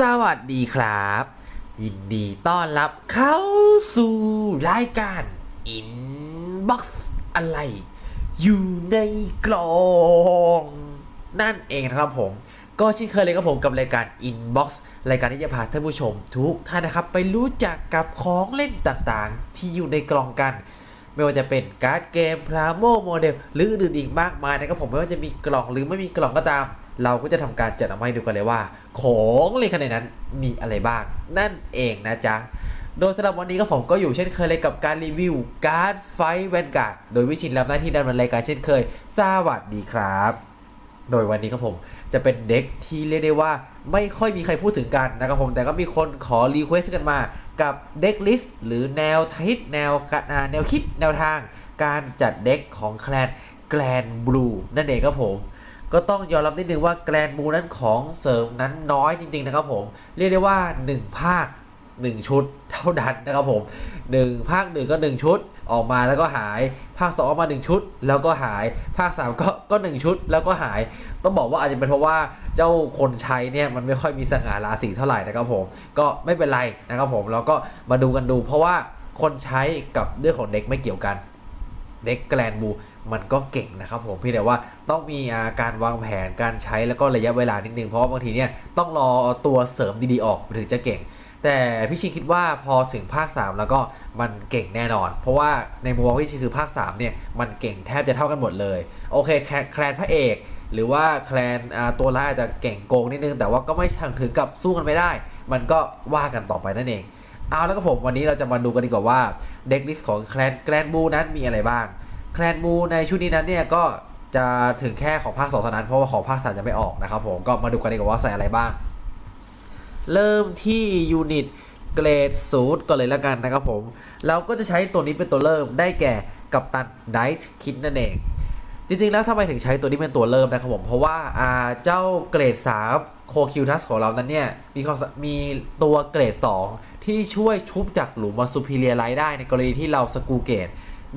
สวัสดีครับ ยินดีต้อนรับเข้าสู่รายการ Inbox อะไร อยู่ในกล่อง นั่นเองนะครับผม ก็เช่นเคยเลยครับผมกับรายการ Inbox รายการที่จะพาท่านผู้ชมทุกท่านนะครับ ไปรู้จักกับของเล่นต่างๆ ที่อยู่ในกล่องกัน ไม่ว่าจะเป็นการ์ดเกมพลาโมโมเดลหรืออื่นอีกมากมายนะครับผมไม่ว่าจะมีกล่องหรือไม่มีกล่องก็ตาม เราก็จะทำการจัดออาให้ดูกันเลยว่า ของเล่นขนาดนั้นมีอะไรบ้าง นั่นเองนะจ๊ะ โดยสำหรับวันนี้ก็ผมก็อยู่เช่นเคยเลยกับการรีวิวการ์ดไฟแวนการ์ดโดยวิชินรับหน้าที่ดำเนินรายการเช่นเคย สวัสดีครับ โดยวันนี้ครับผมจะเป็นเด็กที่เรียกได้ว่าไม่ค่อยมีใครพูดถึงกันนะครับผมแต่ก็มีคนขอรีเควสกันมากับเด็กลิสต์หรือแนวทิศแนวกะอ่าแนวคิดแนวทาง การจัดเด็กของแคลนแกลนบลูนั่นเองครับผม ก็ต้องยอมรับนิดนึงว่าแกลนบูนั้นของเสริมนั้นน้อยจริง ๆ นะครับผม เรียกได้ว่า 1 ภาค 1 ชุดเท่านั้นนะครับผม 1 ภาค 1 ก็ 1 ชุดออกมาแล้วก็หาย ภาค 2 ออกมา 1 ชุด แล้วก็หาย ภาค 3 ก็ก็ 1 ชุด แล้วก็หาย ต้องบอกว่าอาจจะเป็นเพราะว่าเจ้าคนใช้เนี่ยมันไม่ค่อยมีสง่าราศีเท่าไหร่นะครับผม ก็ไม่เป็นไรนะครับผมเราก็มาดูกันดู เพราะว่าคนใช้กับเรื่องของเด็กไม่เกี่ยวกันเด็กแกลนบู มันก็เก่งนะครับผมเพี่แต่ว่าต้องมีอาการวางแผนการใช้แล้วก็ระยะเวลานิดนึงเพราะว่าบางทีเนี่ยต้องรอตัวเสริมดีๆออกถึงจะเก่ง แต่พี่ชินคิดว่าพอถึงภาค 3 แล้วก็มันเก่งแน่นอน เพราะว่าในมุมมองพี่ชินคือภาค3เนี่ยมันเก่งแทบจะเท่ากันหมดเลยโอเคแคลแคลนพระเอกหรือว่าแคลนตัวร้ายอาจจะเก่งโกงนิดนึง แต่ว่าก็ไม่ถึงกับสู้กันไม่ได้ มันก็ว่ากันต่อไปนั่นเอง เอาแล้วก็ผมวันนี้เราจะมาดูกันดีกว่าว่าเด็กลิสต์ของแคลนแกลนบูนั้นมีอะไรบ้าง แคลนบูในชุดนี้นั้นเนี่ยก็จะถึงแค่ของภาคสองเท่านั้นเพราะว่าของภาคสามจะไม่ออกนะครับผมก็มาดูกันดีกว่าว่าใส่อะไรบ้าง เริ่มที่ยูนิตเกรดสูตรก่อนเลยแล้วกันนะครับผมเราก็จะใช้ตัวนี้เป็นตัวเริ่มได้แก่กับตันไดท์คิดนั่นเองจริงๆ แล้วทำไมถึงใช้ตัวนี้เป็นตัวเริ่มนะครับผม เพราะว่าอ่าเจ้าเกรด3โคคิวทัสของเรานั้นเนี่ย มีความมีตัวเกรด 2 ที่ช่วยชุบจากหลุมมาซูพิเลียไลได้ในกรณีที่เราสกูเกต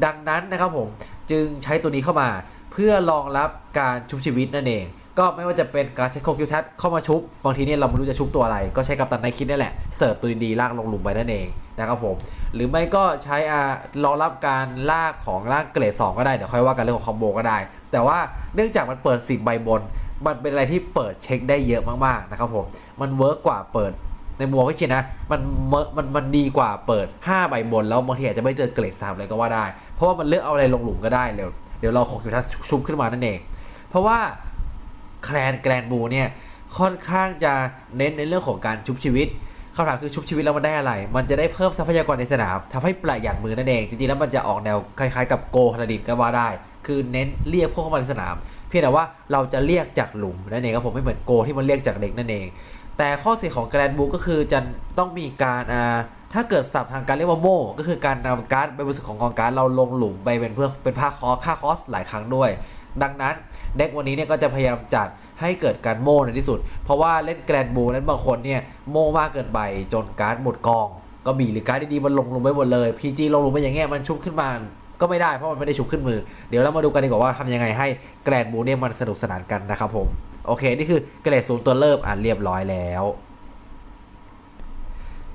ดังนั้นนะครับผมจึงใช้ตัวนี้เข้ามาเพื่อรองรับการชุบชีวิตนั่นเอง ก็ไม่ว่าจะเป็นการใช้โคคิวทัสเข้ามาชุบบางทีเนี่ยเราไม่รู้จะชุบตัวอะไร ก็ใช้กับตันไนคิดนี่แหละเสิร์ฟตัวดีๆลากลงหลุมไปนั่นเองนะครับผมหรือไม่ก็ใช้อารองรับการลากของลากเกรด2 ก็ได้เดี๋ยวค่อยว่ากันเรื่องของคอมโบก็ได้ แต่ว่าเนื่องจากมันเปิด10ใบบน มันเป็นอะไรที่เปิดเช็คได้เยอะมากๆนะครับผมมันเวิร์กกว่าเปิดในมุมมองพี่ชินนะมันมันมันดีกว่าเปิด 5 ใบบน แล้วบางทีอาจจะไม่เจอเกรดสามเลยก็ว่าได้ เพราะว่ามันเลือกเอาอะไรลงหลุมก็ได้เร็วเดี๋ยวเราขอคิวทัสชุบขึ้นมานั่นเอง เพราะว่าแคลนแกลนบูเนี่ยค่อนข้างจะเน้นในเรื่องของการชุบชีวิตคำถามคือชุบชีวิตแล้วมันได้อะไร มันจะได้เพิ่มทรัพยากรในสนามทำให้ประหยัดมือนั่นเอง จริงๆแล้วมันจะออกแนวคล้ายๆกับโกฮาราดินก็ว่าได้ คือเน้นเรียกพวกเข้ามาในสนาม เพียงแต่ว่าเราจะเรียกจากหลุมนั่นเองครับผมไม่เหมือนโกที่มันเรียกจากเด็กนั่นเอง แต่ข้อเสียของแกรนบูก็คือจะต้องมีการอ่า ถ้าเกิดสับทางการเรียกว่าโม่ก็คือการนำการ์ดใบบนสุดของกองการดเราลงหลุมไปเป็นเพื่อเป็นค่าคอค่าคอสหลายครั้งด้วย ดังนั้นเด็กวันนี้เนี่ยก็จะพยายามจัดให้เกิดการโม่ในที่สุด เพราะว่าเล่นแกรนบูนั้นบางคนเนี่ยโม่มากเกินไปจนการ์ดหมดกอง ก็มีหรือการ์ดดีๆมันลงลงไปหมดเลย PG ลงลงไปอย่างเงี้ยมันชุบขึ้นมาก็ไม่ได้เพราะมันไม่ได้ชุบขึ้นมือ เดี๋ยวเรามาดูกันดีกว่าว่าทำยังไงให้แกรนบูเนี่ยมันสนุกสนานกันนะครับผมโอเคนี่คือเกรดศูนย์ตัวเริ่มอ่านเรียบร้อยแล้ว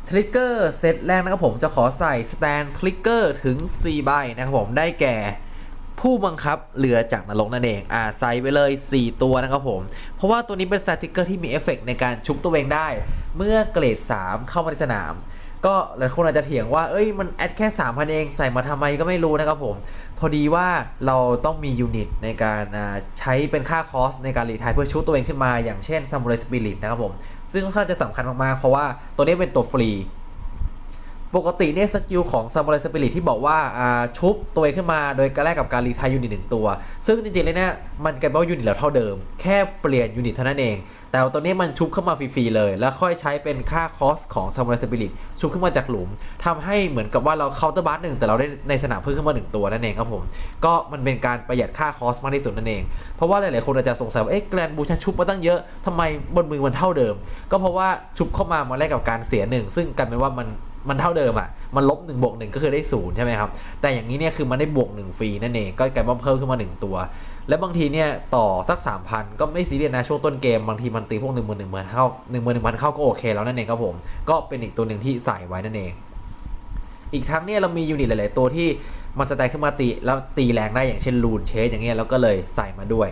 ทริกเกอร์เซตแรกนะครับผมจะขอใส่สแตนทริกเกอร์ถึง 4 ใบนะครับผมได้แก่ผู้บังคับเรือจากนรกนั่นเอง อ่าใส่ไปเลย 4 ตัวนะครับผม เพราะว่าตัวนี้เป็นสแตนทริกเกอร์ที่มีเอฟเฟกในการชุบตัวเองได้ เมื่อเกรด 3 เข้ามาในสนาม ก็หลายคนอาจจะเถียงว่า เอ้ย มันแอดแค่3,000 เอง ใส่มาทำไมก็ไม่รู้นะครับผม พอดีว่าเราต้องมียูนิตในการอ่าใช้เป็นค่าคอสในการรีไทายเพื่อชุบตัวเองขึ้นมา อย่างเช่นซ a มูไรสปิริตนะครับผม ซึ่งค่อนข้างจะสำคัญมาก ๆ เพราะว่าตัวนี้เป็นตัวฟรี ปกติเนี่ยสกิลของซามูไรสปิริตที่บอกว่าชุบตัวเองขึ้นมาโดยการแลกกับการรีไทายยูนิตหนึ่งตัว ซึ่งจริง ๆ เลยเนี่ยมันกลายเป็นว่ายูนิตเราเท่าเดิม แค่เปลี่ยนยูนิตเท่านั้นเอง แต่ตัวนี้มันชุบเข้ามาฟรีๆเลย แล้วค่อยใช้เป็นค่าคอสของซามูไรสปิริตชุบขึ้นมาจากหลุมทำให้เหมือนกับว่าเราเคาน์เตอร์บัสหนึ่งแต่เราได้ในสนามเพิ่มขึ้นมาหนึ่งตัวนั่นเองครับผม ก็มันเป็นการประหยัดค่าคอสมากที่สุดนั่นเอง เพราะว่าหลายๆคนอาจจะสงสัยว่าเอ๊ะแกรนบูชันชุบมาตั้งเยอะทำไมบนมือมันเท่าเดิม ก็เพราะว่าชุบเข้ามามาแลกกับการเสียหนึ่งซึ่งกลายเป็นว่ามันมันเท่าเดิมอะ มันลบ1บวก1ก็คือได้ศูนย์ใช่ไหมครับ แต่อย่างนี้เนี่ยคือมันได้บวก1ฟรีนั่นเอง ก็กลายเป็นเพิ่มขึ้นมา 1 ตัว และบางทีเนี่ยต่อสัก3,000ก็ไม่ซีเรียสนะช่วงต้นเกมบางทีมันตีพวก1 1 0 0 0 0เข้า1 1 0 0 0เข้าก็โอเคแล้วนั่นเองครับผม ก็เป็นอีกตัวหนึ่งที่ใส่ไว้นั่นเอง อีกทั้งเนี่ยเรามียูนิตหลาย ๆ ตัวที่มันสแต็กขึ้นมาตีแล้วตีแรงได้อย่างเช่นลูนเชสอย่างเงี้ยแล้วก็เลยใส่มาด้วย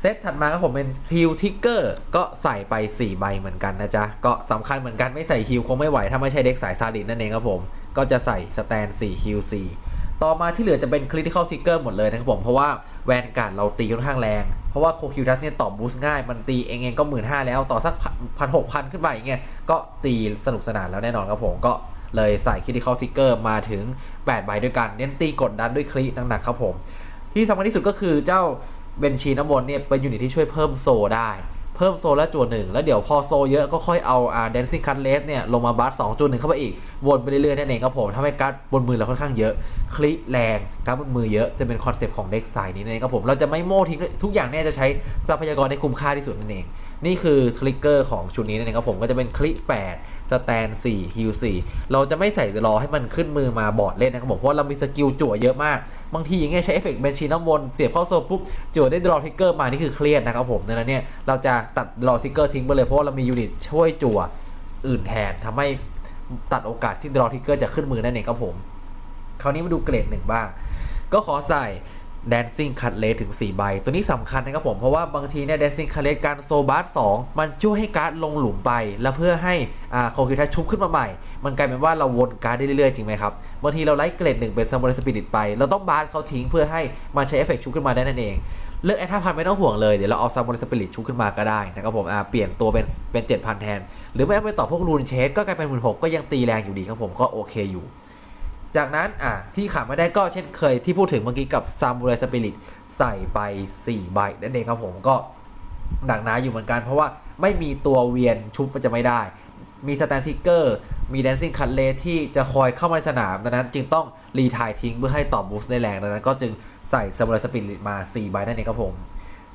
เซตถัดมาครับผมเป็นฮิลทิกเกอร์ก็ใส่ไป 4 ใบเหมือนกันนะจ๊ะ ก็สำคัญเหมือนกันไม่ใส่ฮิลคงไม่ไหว ถ้าไม่ใช่เด็กสายซาดิสนั่นเองครับผม ก็จะใส่สแตน4ฮิล4 ต่อมาที่เหลือจะเป็นคริติคอลทิกเกอร์หมดเลยนะครับผม เพราะว่าแวนการ์ดเราตีค่อนข้างแรง เพราะว่าโคคิวทัสเนี่ยตอบบูสง่าย มันตีเองเองก็หมื่นห้าแล้ว ต่อสักพันหกพันขึ้นไปอย่างเงี้ย ก็ตีสนุกสนานแล้วแน่นอนครับผมก็เลยใส่คริติคอลทิกเกอร์มาถึง8ใบด้วยกัน เน้นตีกดดันด้วยคลิหนักๆครับผม ที่สำคัญที่สุดก็คือเจ้าเบนชีน้ำวนเนี่ยเป็นยูนิตที่ช่วยเพิ่มโซได้ พิ่มโซและจวนหนึ่งแล้วเดี๋ยวพอโซเยอะก็ค่อยเอาอ่า dancing Cutlet เนี่ยลงมาบัสสองจวนหนึ่งเข้าไปอีก วนไปเรื่อยๆนั่นเองครับผมทำให้การ์ดบนมือเราค่อนข้างเยอะ คลิแรงการ์ดบนมือเยอะจะเป็นคอนเซปต์ของเด็กสายนี้นั่นเองครับผมเราจะไม่โม่ทิ้งทุกอย่างเนี่ยจะใช้ทรัพยากรให้คุ้มค่าที่สุดนั่นเองนี่คือทริกเกอร์ของชุดนี้นั่นเองครับผมก็จะเป็นคลิ8 สแตน4ฮิล4เราจะไม่ใส่รอให้มันขึ้นมือมาบอร์ดเล่นนะครับผมเพราะเรามีสกิลจั่วเยอะมาก บางทีอย่างเงี้ยใช้เอฟเฟกต์เบนชีน้ำวนเสียบเข้าโซ่ปุ๊บจั่วได้ดรอทิกเกอร์มานี่คือเครียดนะครับผมดังนั้นเนี่ยเราจะตัดดรอทิกเกอร์ทิ้งไปเลยเพราะเรามียูนิตช่วยจั่วอื่นแทนทำให้ตัดโอกาสที่ดรอทิกเกอร์จะขึ้นมือนั่นเองครับผมคราวนี้มาดูเกรดหนึ่งบ้าง ก็ขอใส่ Dancing Cut Rate ถึง 4 ใบ ตัวนี้สำคัญนะครับผม เพราะว่าบางทีเนี่ย Dancing Cut Rate การโซบาร์2มันช่วยให้การ์ดลงหลุมไป แล้วเพื่อให้อ่าโคคิทัชชุบขึ้นมาใหม่ มันกลายเป็นว่าเราวนการ์ดได้เรื่อยๆ จริงไหมครับ บางทีเราไล่เกรดหนึ่งเป็นซัมบอร์สปิริตไป เราต้องบาร์เขาทิ้งเพื่อให้มันใช้เอฟเฟกต์ชุบขึ้นมาได้นั่นเองเลือกแอทท่าพันไม่ต้องห่วงเลย เดี๋ยวเราเอาซัมบอร์สปิริตชุบขึ้นมาก็ได้นะครับผมอ่าเปลี่ยนตัวเป็นเป็น7,000แทน หรือไม่เอาไปต่อพวกรูนเชสก็กลายเป็นหมื่นหกก็ยังตีแรงอยู่ดีครับผมก็โอเคอยู่ จากนั้นอะที่ขาดไม่ได้ก็เช่นเคยที่พูดถึงเมื่อกี้กับซามูไรสปิริตใส่ไป 4 ใบนั่นเองครับผมก็หนักหนาอยู่เหมือนกัน เพราะว่าไม่มีตัวเวียนชุบมันจะไม่ได้ มีสแตนทิกเกอร์ มีแดนซิ่งคัตเลที่จะคอยเข้ามาในสนามดังนั้นจึงต้องรีทายทิ้งเพื่อให้ต่อบูสต์ได้แรงดังนั้นก็จึงใส่ซามูไรสปิริตมา 4 ใบนั่นเองครับผม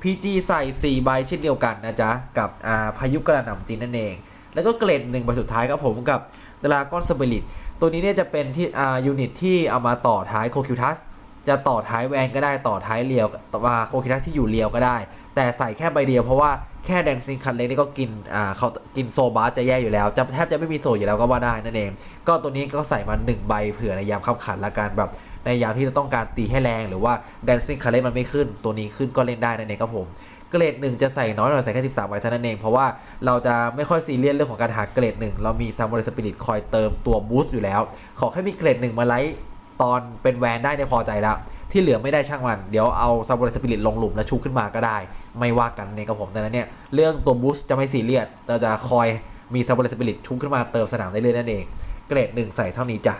PG ใส่ 4 ใบเช่นเดียวกันนะจ๊ะ กับอาพายุกระหน่ำจีนนั่นเอง แล้วก็เกรดหนึ่งใบสุดท้ายครับผมกับ ดราก้อนสปิริตตัวนี้เนี่ยจะเป็นที่อ่ายูนิตที่เอามาต่อท้ายโคคิวทัสจะต่อท้ายแวนก็ได้ต่อท้ายเรียวต่อมาโคคิวทัสที่อยู่เรียวก็ได้ แต่ใส่แค่ใบเดียวเพราะว่าแค่แดนซิงคันเล็กนี่ก็กินอ่าเขากินโซบาสจะแย่อยู่แล้วจะแทบจะไม่มีโซอยู่แล้วก็ว่าได้นั่นเอง ก็ตัวนี้ก็ใส่มา1ใบเผื่อในยามขับขันละกันแบบในยามที่เราต้องการตีให้แรงหรือว่าแดนซิงคันเล็กมันไม่ขึ้น ตัวนี้ขึ้นก็เล่นได้นั่นเองครับผม เกรดหนึ่งจะใส่น้อยหน่อยใส่แค่ 13ใบเท่านั้นเอง เพราะว่าเราจะไม่ค่อยซีเรียสเรื่องของการหาเกรดหนึ่งเรามีซามูไรสปิริตคอยเติมตัวบูสต์อยู่แล้ว ขอแค่มีเกรดหนึ่งมาไลท์ตอนเป็นแวนได้เนี่ยพอใจแล้ว ที่เหลือไม่ได้ช่างมัน เดี๋ยวเอาซามูไรสปิริตลงหลุมแล้วชูขึ้นมาก็ได้ ไม่ว่ากันเนี่ยครับผมดังนั้นเนี่ยเรื่องตัวบูสต์จะไม่ซีเรียสเราจะคอยมีซามูไรสปิริตชูขึ้นมาเติมสนามได้เรื่อยนั่นเอง เกรดหนึ่งใส่เท่านี้จ้ะ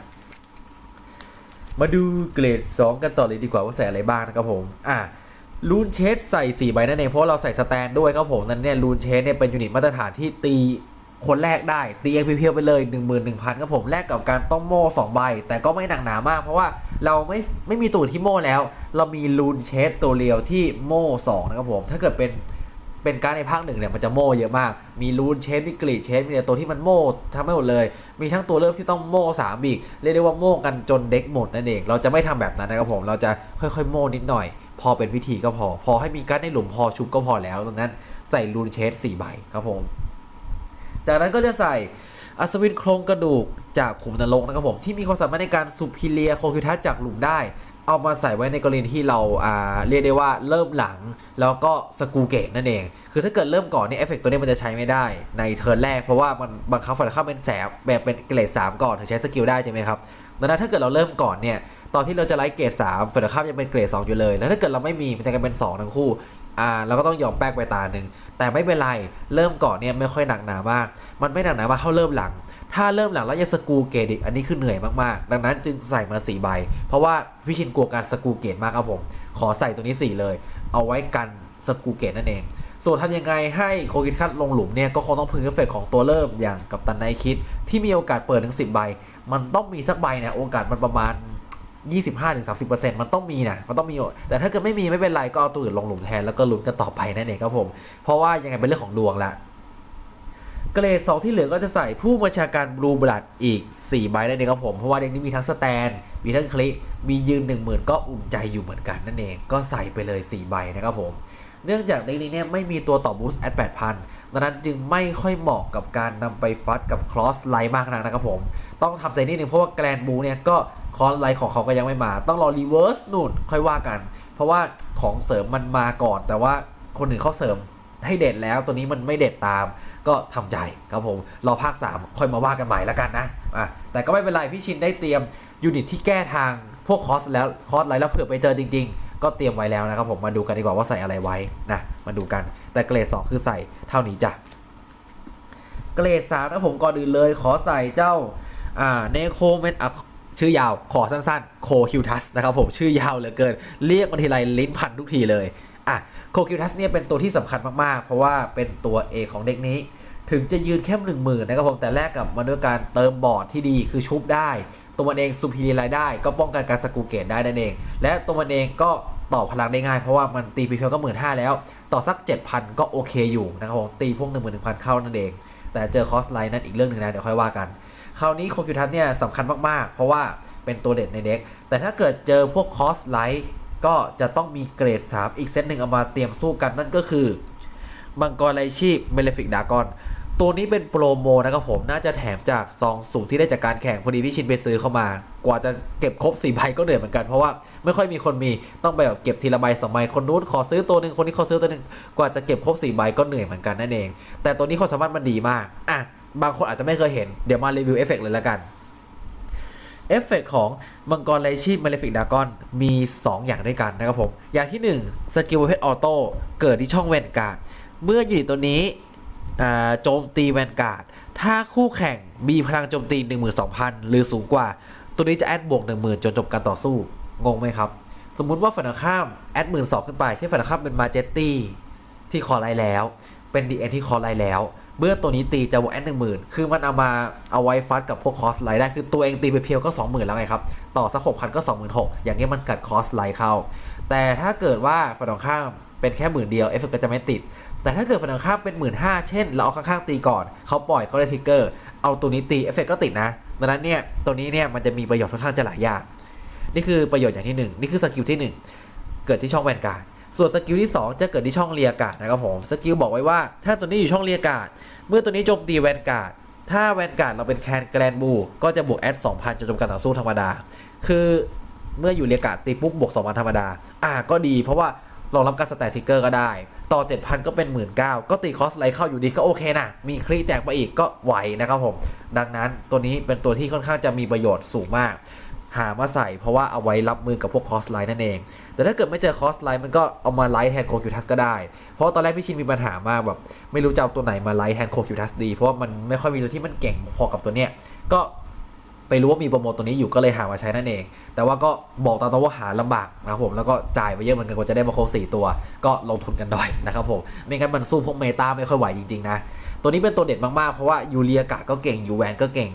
มาดูเกรด 2 กันต่อเลยดีกว่าว่าใส่อะไรบ้างนะครับผม อะ ลูนเชสใส่ 4 ใบนั่นเองเพราะเราใส่สแตนด้วยครับผมนั้นเนี่ยลูนเชสเนี่ยเป็นยูนิตมาตรฐานที่ตีคนแรกได้ ตีเองเพียวๆไปเลย 11,000ครับผมแลกกับการต้องโม่2ใบ แต่ก็ไม่หนักหนามาก เพราะว่าเราไม่ไม่มีตัวที่โม่แล้ว เรามีลูนเชสตัวเรียวที่โม่2นะครับผมถ้าเกิดเป็นเป็นการในภาคหนึ่งเนี่ยมันจะโม่เยอะมาก มีรูนเชสมีกรีเชสมีต่ตัวที่มันโม่ทำให้หมดเลย มีทั้งตัวเริ่มที่ต้องโม่สามบีกเรียกได้ว่าโม่กันจนเด็กหมดนั่นเองเราจะไม่ทำแบบนั้นนะครับผมเราจะค่อยๆโม่นิดหน่อย พอเป็นพิธีก็พอ พอให้มีการดในหลุมพอชุบก็พอแล้วดังนั้นใส่รูนเชสสี่ใบครับผม จากนั้นก็จะใส่อัศวินโครงกระดูกจากขุมนรกนะครับผมที่มีความสามารถในการสุพิเลียโคคิวทัสจากหลุมได้ เอามาใส่ไว้ในกรณีที่เราอ่าเรียกได้ว่าเริ่มหลังแล้วก็สกูเกตนั่นเอง คือถ้าเกิดเริ่มก่อนเนี่ยเอฟเฟกตัวนี้มันจะใช้ไม่ได้ในเทิร์นแรกเพราะว่ามันบังคับฝ่ายข้ามเป็นแสบแบบเป็นเกรด3ก่อนถึงใช้สกิลได้ใช่ไหมครับดังนั้นถ้าเกิดเราเริ่มก่อนเนี่ย ตอนที่เราจะไล่เกรด3ฝ่ายตรงข้ามยังเป็นเกรด2อยู่เลย แล้วถ้าเกิดเราไม่มีมันจะกลายเป็น2ทั้งคู่อ่าเราก็ต้องยอมแป๊กไปตาหนึ่งแต่ไม่เป็นไรเริ่มก่อนเนี่ยไม่ค่อยหนักหนามาก มันไม่หนักหนามากเท่าเริ่มหลัง ถ้าเริ่มหลังแล้วยังสกูเกตอีกอันนี้คือเหนื่อยมากๆ ดังนั้นจึงใส่มา4ใบ เพราะว่าพี่ชินกลัวการสกูเกตมากครับผม ขอใส่ตัวนี้ 4 เลย เอาไว้กันสกูเกตนั่นเอง ส่วนทำยังไงให้โคกิคัตลงหลุมเนี่ยก็คงต้องพึ่งเอฟเฟกต์ของตัวเริ่มอย่างกับตันไนคิดที่มีโอกาสเปิดถึง10ใบ มันต้องมีสักใบเนี่ยโอกาสมันประมาณ 25-30%มันต้องมีนะมันต้องมีแต่ถ้าเกิดไม่มีไม่เป็นไรก็เอาตัวอื่นลงหลุมแทนแล้วก็ลุ้นกันต่อไปนั่นเองครับผม เพราะว่ายังไงเป็นเรื่องของดวงละเกรด2ที่เหลือก็จะใส่ผู้บัญชาการบลูบลัดอีก 4 ใบนั่นเองครับผม เพราะว่าเด็กนี้มีทั้งสแตน มีทั้งคลิมียืน 1 0,000 ก็อุ่นใจอยู่เหมือนกันนั่นเอง ก็ใส่ไปเลย 4 ใบนะครับผม เนื่องจากเด็กนี้เนี่ยไม่มีตัวต่อบูสต์แอด8,000ดังนั้นจึงไม่ค่อยเหมาะกับการนำไปฟัดกับคลอสไลท์มากนักนะครับผม ต้องทำใจนิดนึงเพราะว่าแกรนบูเนี่ยก็คลอสไลท์ของเขาก็ยังไม่มา ต้องรอรีเวิร์สนู่นค่อยว่ากัน เพราะว่าของเสริมมันมาก่อน แต่ว่าคนอื่นเขาเสริมให้เด็ดแล้วตัวนี้มันไม่เด็ดตาม ก็ทำใจครับผมรอภาค 3 ค่อยมาว่ากันใหม่แล้วกันนะอะแต่ก็ไม่เป็นไรพี่ชินได้เตรียมยูนิตที่แก้ทางพวกคอสแล้วคอสไลท์แล้วเผื่อไปเจอจริง ๆ ก็เตรียมไว้แล้วนะครับผมมาดูกันดีกว่าว่าใส่อะไรไว้นะมาดูกัน แต่เกรด 2 คือใส่เท่านี้จ้ะเกรด3นะผมก่อนอื่นเลยขอใส่เจ้าอ่าเนโคเมนอะชื่อยาวขอสั้นๆโคคิวทัสนะครับผมชื่อยาวเหลือเกิน เรียกมาทีไรลิ้นพันทุกทีเลยอะโคคิวทัสเนี่ยเป็นตัวที่สำคัญมากๆ เพราะว่าเป็นตัวเอกของเด็กนี้ ถึงจะยืนแค่หนึ่งหมื่นนะครับผมแต่แรกกับมาด้วยการเติมบอร์ดที่ดีคือชุบได้ ตัวมันเองซูพีรีไลได้ ก็ป้องกันการสกูเกตได้นั่นเอง และตัวมันเองก็ต่อพลังได้ง่าย เพราะว่ามันตีพีเพียวก็หมื่นห้าแล้ว ต่อสัก 7,000 ก็โอเคอยู่นะครับผมตีพวก 1 1 0 0 0 เข้านั่นเอง แต่เจอคอสไลน์นั่นอีกเรื่องหนึ่งนะ เดี๋ยวค่อยว่ากัน คราวนี้โคคิวทัสเนี่ยสำคัญมาก ๆ เพราะว่าเป็นตัวเด็ดในเด็กแต่ถ้าเกิดเจอพวกคอสไลท์ก็จะต้องมีเกรด 3 อีกเซตหนึ่งเอามาเตรียมสู้กันนั่นก็คือมังกรไลชีพเมเลฟิกดากอน ตัวนี้เป็นโปรโมนะครับผมน่าจะแถมจากซองสูงที่ได้จากการแข่งพอดีพี่ชินไปซื้อเข้ามา กว่าจะเก็บครบสี่ใบก็เหนื่อยเหมือนกันเพราะว่าไม่ค่อยมีคนมีต้องไปแบบเก็บทีละใบสองใบคนนู้นขอซื้อตัวหนึ่งคนนี้ขอซื้อตัวหนึ่งกว่าจะเก็บครบสี่ใบก็เหนื่อยเหมือนกันนั่นเอง แต่ตัวนี้ความสามารถมันดีมากอะบางคนอาจจะไม่เคยเห็นเดี๋ยวมารีวิวเอฟเฟกต์เลยละกันเอฟเฟกต์ของมังกรไลชีมาเลฟิกดากอนมี 2 อย่างด้วยกันนะครับผม อย่างที่ 1 สกิลประเภทออโต้เกิดที่ช่องแวนการเมื่ออยู่ตัวนี้ โจมตีแวนการ์ด ถ้าคู่แข่งมีพลังโจมตี 12,000 หรือสูงกว่า ตัวนี้จะแอดบวก 10,000 จนจบการต่อสู้ งงไหมครับ สมมุติว่าฝั่งตรงข้ามแอดหมื่นสองขึ้นไป เช่นฝั่งตรงข้ามเป็นมาเจตตี้ที่คอไลน์แล้ว เป็นดีเอ็นที่คอไลน์แล้ว เมื่อตัวนี้ตีจะบวกแอดหนึ่งหมื่นคือมันเอามาเอาไว้ฟัดกับพวกคอสไลได้คือตัวเองตีไปเพียวก็20,000แล้วไงครับ ต่อสักหกพันก็26,000อย่างเงี้ยมันกัดคอสไลเข้า แต่ถ้าเกิดว่าฝั่งตรงข้ามเป็นแค่หมื่นเดียวเอฟเฟกต์ก็จะไม่ติด แต่ถ้าเกิดฝั่งตรงข้ามเป็นหมื่นห้าเช่น เราเอาข้างๆตีก่อนเขาปล่อยเขาได้ทิกเกอร์เอาตัวนี้ตีเอฟเฟกต์ก็ติดนะดังนั้นเนี่ยตัวนี้เนี่ยมันจะมีประโยชน์ค่อนข้างจะหลายอย่าง นี่คือประโยชน์อย่างที่หนึ่งนี่คือสกิลที่หนึ่งเกิดที่ช่องแวนการ์ดส่วนสกิลที่ 2 จะเกิดที่ช่องเรียการนะครับผมสกิลบอกไว้ว่า ถ้าตัวนี้อยู่ช่องเรียการเมื่อตัวนี้โจมตีแวนการ์ดถ้าแวนการ์ดเราเป็นแคนแกรนบูก็จะบวกแอด2,000จนจบการต่อสู้ธรรมดา คือเมื่ออยู่เรียการตีปุ๊บบวก2,000ธรรมดาอ่าก็ดีเพราะว่ารองรับการสแตททิกเกอร์ก็ได้ ต่อ 7,000 ก็เป็น 19,000ก็ตีคอสไลท์เข้าอยู่ดีก็โอเคนะ มีครีแจกไปอีกก็ไหวนะครับผม ดังนั้นตัวนี้เป็นตัวที่ค่อนข้างจะมีประโยชน์สูงมาก หามาใส่เพราะว่าเอาไว้รับมือกับพวกคอสไลน์นั่นเอง แต่ถ้าเกิดไม่เจอคอสไลน์มันก็เอามาไลท์แทนโคคิวทัสก็ได้ เพราะว่าตอนแรกพี่ชินมีปัญหามากแบบไม่รู้จะเอาตัวไหนมาไลท์แทนโคคิวทัสดี เพราะว่ามันไม่ค่อยมีตัวที่มันเก่งพอกับตัวเนี้ย ก็ ไปรู้ว่ามีโปรโมทตัวนี้อยู่ก็เลยหามาใช้นั่นเอง แต่ว่าก็บอกตามตรงว่าหาลำบากนะครับผมแล้วก็จ่ายไปเยอะเหมือนกันกว่าจะได้มาครบสี่ตัว ก็ลงทุนกันหน่อยนะครับผมไม่งั้นมันสู้พวกเมตาไม่ค่อยไหวจริงๆนะตัวนี้เป็นตัวเด็ดมากๆ เพราะว่ายูเรียกาดก็เก่งยูแวนก็เก่ง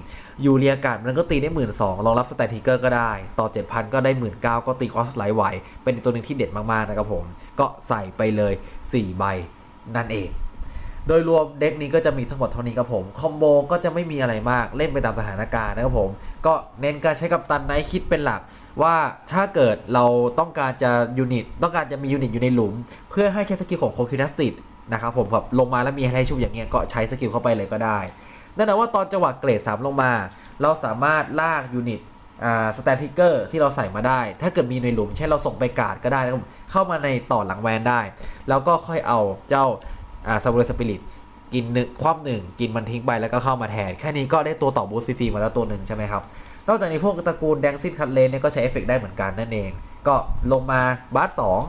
ยูเรียกาดมันก็ตีได้หมื่นสองรองรับสแตทิกเกอร์ก็ได้ ต่อ 7,000 ก็ได้หมื่นเก้าก็ตีคอสไลท์ไหว เป็นตัวหนึ่งที่เด็ดมากๆนะครับผมก็ใส่ไปเลย 4 ใบนั่นเอง โดยรวมเด็กนี้ก็จะมีทั้งหมดเท่านี้ครับผม คอมโบก็จะไม่มีอะไรมากเล่นไปตามสถานการณ์นะครับผม ก็เน้นการใช้กับตันไนท์คิดเป็นหลัก ว่าถ้าเกิดเราต้องการจะยูนิตต้องการจะมียูนิตอยู่ในหลุม เพื่อให้ใช้สกิลของโคคินัสติดนะครับผมแบบลงมาแล้วมีให้ชุบอย่างเงี้ยก็ใช้สกิลเข้าไปเลยก็ได้นั่นแปลว่าตอนจังหวะเกรด 3 ลงมา เราสามารถลากยูนิตอ่าสแตนทิกเกอร์ที่เราใส่มาได้ ถ้าเกิดมีในหลุมเช่นเราส่งไปกาดก็ได้นะครับผมเข้ามาในต่อหลังแวนได้ แล้วก็ค่อยเอาเจ้า อ่าซาบูเรสปิริตกินหนึ่งคว่ำหนึ่งกินมันทิ้งไปแล้วก็เข้ามาแทน แค่นี้ก็ได้ตัวต่อบูสฟรีมาแล้วตัวหนึ่งใช่ไหมครับ นอกจากนี้พวกตระกูลแดงซินคัตเลนเนี่ยก็ใช้เอฟเฟกต์ได้เหมือนกันนั่นเอง ก็ลงมาบาสสอง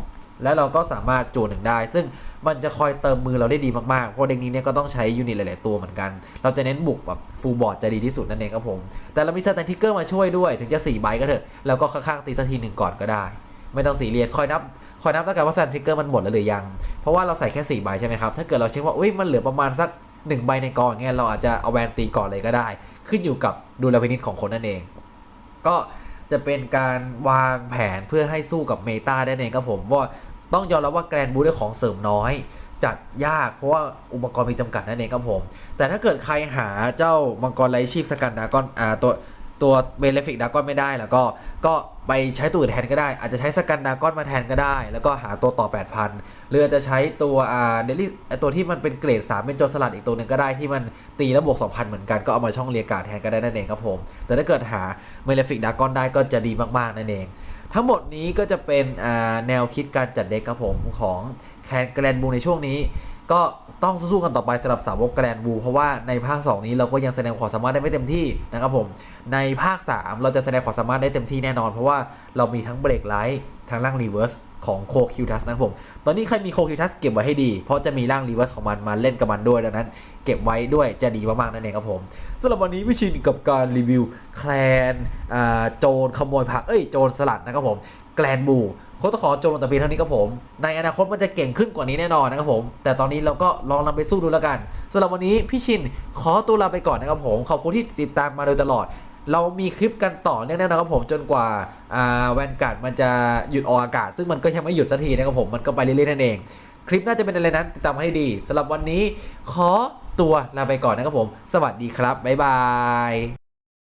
แล้วเราก็สามารถจูนหนึ่งได้ ซึ่งมันจะคอยเติมมือเราได้ดีมากๆ เพราะเด็กนี้เนี่ยก็ต้องใช้ยูนิตหลาย ๆ ตัวเหมือนกัน เราจะเน้นบุกแบบฟูลบอร์ดจะดีที่สุดนั่นเองครับผม แต่เรามีสแตนทิกเกอร์มาช่วยด้วย ถึงจะ4ใบก็เถอะ แล้วก็ข้างๆตีสักทีหนึ่งก่อนก็ได้ ไม่ต้องสีเรียสคอยนับ คอยนับแล้วกันว่าสแตนทิกเกอร์มันหมดแล้วหรือยัง เพราะว่าเราใส่แค่ 4 ใบใช่ไหมครับ ถ้าเกิดเราเช็คว่าอุ้ยมันเหลือประมาณสัก 1 ใบในกองอย่างเงี้ยเราอาจจะเอาแวนตีก่อนเลยก็ได้ ขึ้นอยู่กับดูแลพินิจของคนนั่นเอง ก็จะเป็นการวางแผนเพื่อให้สู้กับเมตาได้เองครับผมว่าต้องยอมรับว่าแกรนบูได้ของเสริมน้อย จัดยากเพราะว่าอุปกรณ์มีจำกัดนั่นเองครับผม แต่ถ้าเกิดใครหาเจ้ามังกรไร้ชีพสกันดากอนอ่าตัว ตัวเบลฟิกดากอนไม่ได้แล้วก็ก็ไปใช้ตัวอื่นแทนก็ได้ อาจจะใช้สกันดากอนมาแทนก็ได้ แล้วก็หาตัวต่อ 8,000 หรืออาจจะใช้ตัวอ่าเดลี่ตัวที่มันเป็นเกรด 3 เป็นโจรสลัดอีกตัวหนึ่งก็ได้ที่มันตีแล้วบวก 2,000 เหมือนกันก็เอามาช่องเรียกาดแทนก็ได้นั่นเองครับผม แต่ถ้าเกิดหาเมลฟิกดากอนได้ก็จะดีมากๆนั่นเอง ทั้งหมดนี้ก็จะเป็นแนวคิดการจัดเด็กครับผมของแคนแกรนบูในช่วงนี้ ก็ต้องสู้ๆกันต่อไปสำหรับสาวกแกรนบูเพราะว่าในภาค 2 นี้เราก็ยังแสดงความสามารถได้ไม่เต็มที่นะครับผม ในภาค 3 เราจะแสดงความสามารถได้เต็มที่แน่นอน เพราะว่าเรามีทั้งเบรกไลท์ทั้งร่างรีเวิร์สของโคคิวทัสนะครับผม ตอนนี้ใครมีโคคิวทัสเก็บไว้ให้ดี เพราะจะมีร่างรีเวิร์สของมันมาเล่นกับมันด้วยดังนั้น เก็บไว้ด้วยจะดีมากๆนั่นเองครับผมสำหรับวันนี้วิชินกับการรีวิวแคลนอ่าโจรขโมยผักเอ้ยโจรสลัดนะครับผมแกรนบู โคตรขอโจรลงตะปียงเท่านี้ครับผม ในอนาคตมันจะเก่งขึ้นกว่านี้แน่นอนนะครับผม แต่ตอนนี้เราก็ลองนำไปสู้ดูแล้วกันสำหรับวันนี้พี่ชินขอตัวลาไปก่อนนะครับผม ขอบคุณที่ติดตามมาโดยตลอด เรามีคลิปกันต่อเนื่องๆนะครับผมจนกว่าอ่าแวนการ์ดมันจะหยุดออกอากาศ ซึ่งมันก็ยังไม่หยุดสักทีนะครับผมมันก็ไปเรื่อยๆนั่นเอง คลิปน่าจะเป็นอะไรนั้นติดตามให้ดีสำหรับวันนี้ ขอตัวลาไปก่อนนะครับผม สวัสดีครับบ๊ายบาย